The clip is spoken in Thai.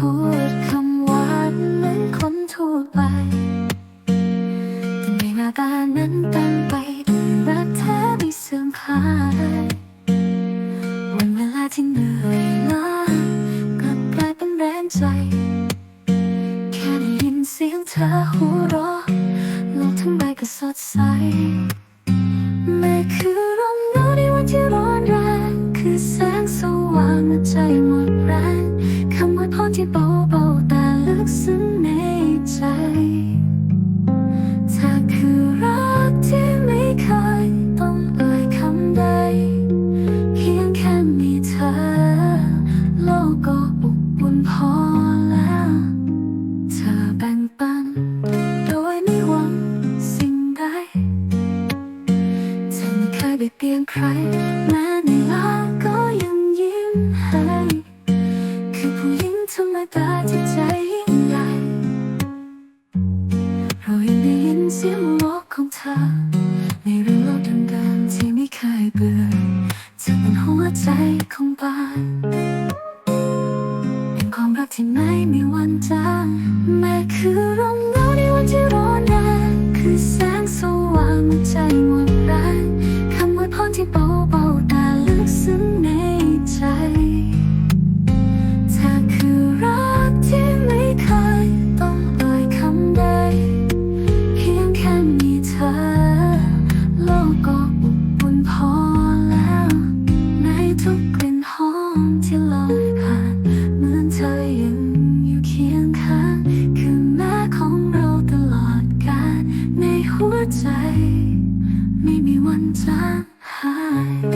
พูดคำหวานเหมือนคนทั่วไปในหน้าตานั้นตั้งไปรักเธอไม่เสื่อมคลายวันเวลาที่เหนื่อยล้ากลับกลายเป็นแรงใจ แค่ได้ยินเสียงเธอหัวเราะโลกทั้งใบก็สดใสไม่คือลมหนาวในวันที่ร้อนแรงคือแสงสว่างในใจหมดแรง คำว่าพรที่เบาๆแต่ลึกซึ้งในใจเธอคือรักที่ไม่เคยต้องเอ่ยคำใด เพียงแค่มีเธอ โลกก็อบอุ่นพอแล้ว เธอแบ่งปัน โดยไม่หวังสิ่งใดเธอไม่เคยเบียดเบียนใคร แม้ในลาก็ยังยิ้มให้ คือผู้หญิง ธรรมดาที่ใจยิ่งใหญ่เรายังได้ยินเสียงหัวเราะของเธอ ในเรื่องราวดังๆที่ไม่เคยเบื่อเธอเป็นหัวใจของบ้านเป็นความรักที่ไม่มีวันจางแม้คือลมหนาวในวันที่ร้อนแรงคือแสงสว่างใจหมดแรงคำอวยพรที่เบาๆ ใจ ไม่มีวันจางหาย